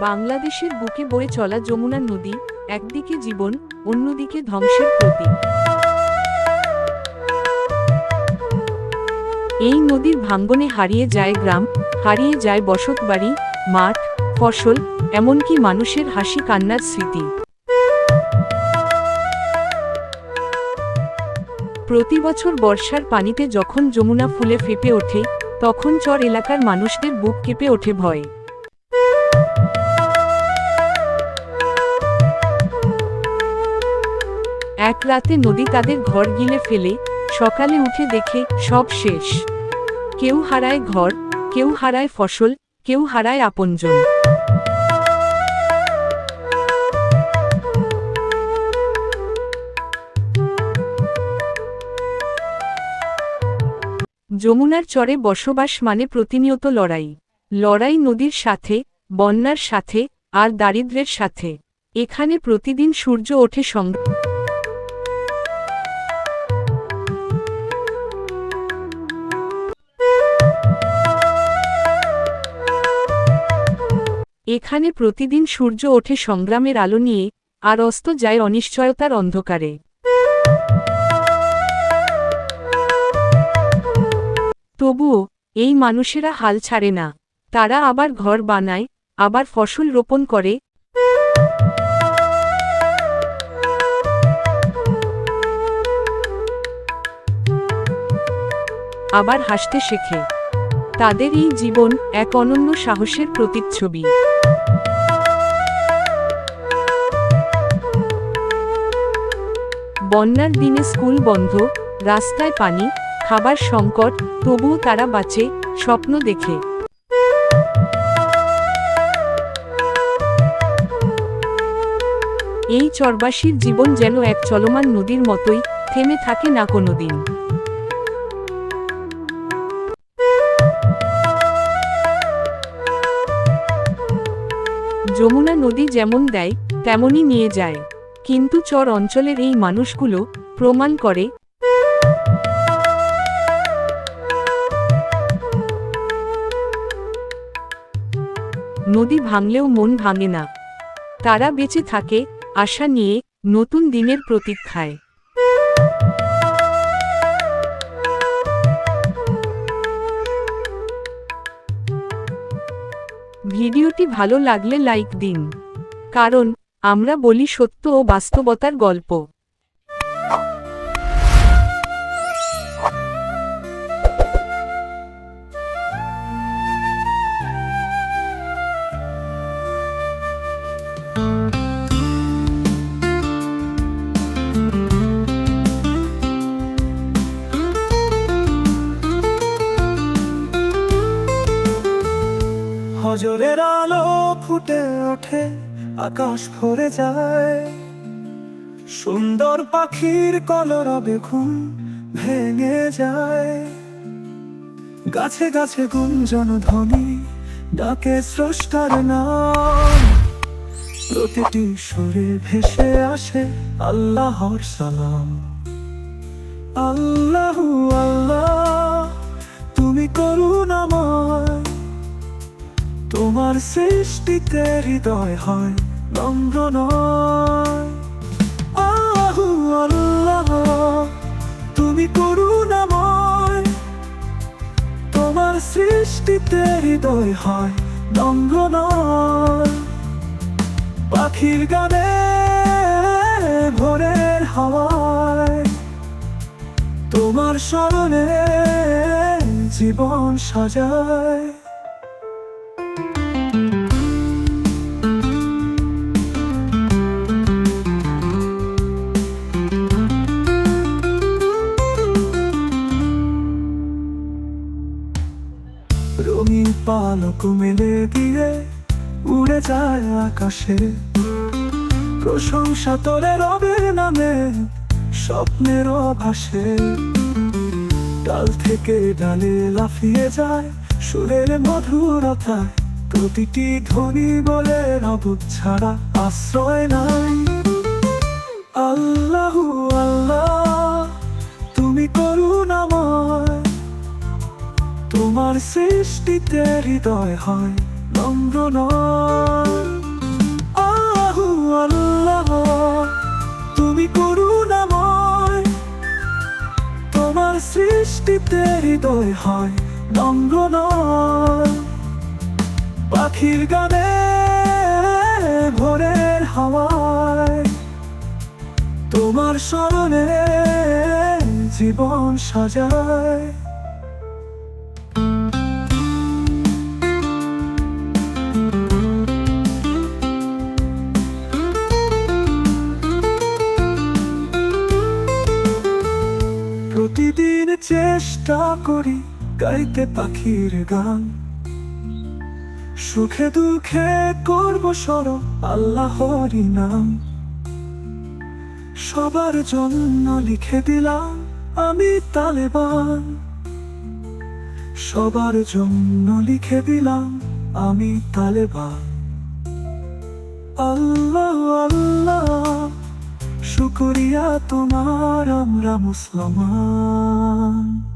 বাংলাদেশের বুকে বয়ে চলা যমুনা নদী, একদিকে জীবন, অন্যদিকে ধ্বংসের প্রতীক। এই নদীর ভাঙ্গনে হারিয়ে যায় গ্রাম, হারিয়ে যায় বসতবাড়ি, মাঠ, ফসল, এমনকি মানুষের হাসি কান্নার স্মৃতি। প্রতি বছর বর্ষার পানিতে যখন যমুনা ফুলে ফেপে ওঠে, তখন চর এলাকার মানুষদের বুক কেঁপে ওঠে ভয়। এক রাতে নদী তাদের ঘর গিলে ফেলে, সকালে উঠে দেখে সব শেষ। কেউ হারায় ঘর, কেউ হারায় ফসল, কেউ হারায় আপনজন। যমুনার চরে বসবাস মানে প্রতিনিয়ত লড়াই। লড়াই নদীর সাথে, বন্যার সাথে, আর দারিদ্র্যের সাথে। এখানে প্রতিদিন সূর্য ওঠে সঙ্গ এখানে প্রতিদিন সূর্য ওঠে সংগ্রামের আলো নিয়ে, আর অস্ত যায় অনিশ্চয়তার অন্ধকারে। তবুও, এই মানুষেরা হাল ছাড়ে না। তারা আবার ঘর বানায়, আবার ফসল রোপণ করে। আবার হাসতে শেখে। তাদের এই জীবন এক অনন্য সাহসের প্রতিচ্ছবি। বন্যার দিনে স্কুল বন্ধ, রাস্তায় পানি, খাবার সংকট, তবুও তারা বাঁচে, স্বপ্ন দেখে। এই চরবাসীর জীবন যেন এক চলমান নদীর মতোই, থেমে থাকে না কোনো দিন যমুনা নদী যেমন দেয়, তেমনই নিয়ে যায়। কিন্তু চর অঞ্চলের এই মানুষগুলো প্রমাণ করে নদী ভাঙলেও মন ভাঙে না। তারা বেঁচে থাকে আশা নিয়ে নতুন দিনের প্রতীক্ষায়। ভিডিওটি ভালো লাগলে লাইক দিন। কারণ আমরা বলি সত্য ও বাস্তবতার গল্প। হজরের আলো ফুটে ওঠে। আকাশ ভরে যায়। সুন্দর পাখির কলরবে ঘুম ভেঙে যায়। গাছে গাছে গুঞ্জন ধ্বনি ডাকে স্রষ্টার নাম। প্রতিটি সুরে ভেসে আসে আল্লাহর সালাম। আল্লাহু আল্লাহ, তুমি করুণাময় তোমার সৃষ্টিতে হৃদয় হয় নম্র নয় আল্লাহু আল্লাহ তুমি করুণাময়। তোমার সৃষ্টিতে হৃদয় হয় নম্র নয় পাখির গানে ভোরের হাওয়ায়। তোমার স্মরণে জীবন সাজায়। রঙিন পালক মেলে দিয়ে উড়ে যায় আকাশে। প্রশংসা তোরে রবের নামে, স্বপ্নের ভাসে ডাল থেকে ডালে লাফিয়ে যায় সুরের মধুরতায়। প্রতিটি ধ্বনি বলে রবুত ছাড়া আশ্রয় নাই। আল্লাহু আল্লাহ সৃষ্টিতে হৃদয় হয়, নম্র আহু আল্লাহ তুমি করুণাময়। তোমার সৃষ্টিতে হৃদয় হয়, নম্র পাখির গানে ভোরের হাওয়ায়, তোমার স্মরণে জীবন সাজায়। চেষ্টা করি গাইতে পাখির গান। সুখে দুঃখে করব স্মরণ আল্লাহরই নাম। সবার জন্য লিখে দিলাম আমি তালেবান। সবার জন্য লিখে দিলাম আমি তালেবান। আল্লাহ আল্লাহ, শুকরিয়া তোমার আমরা মুসলমান।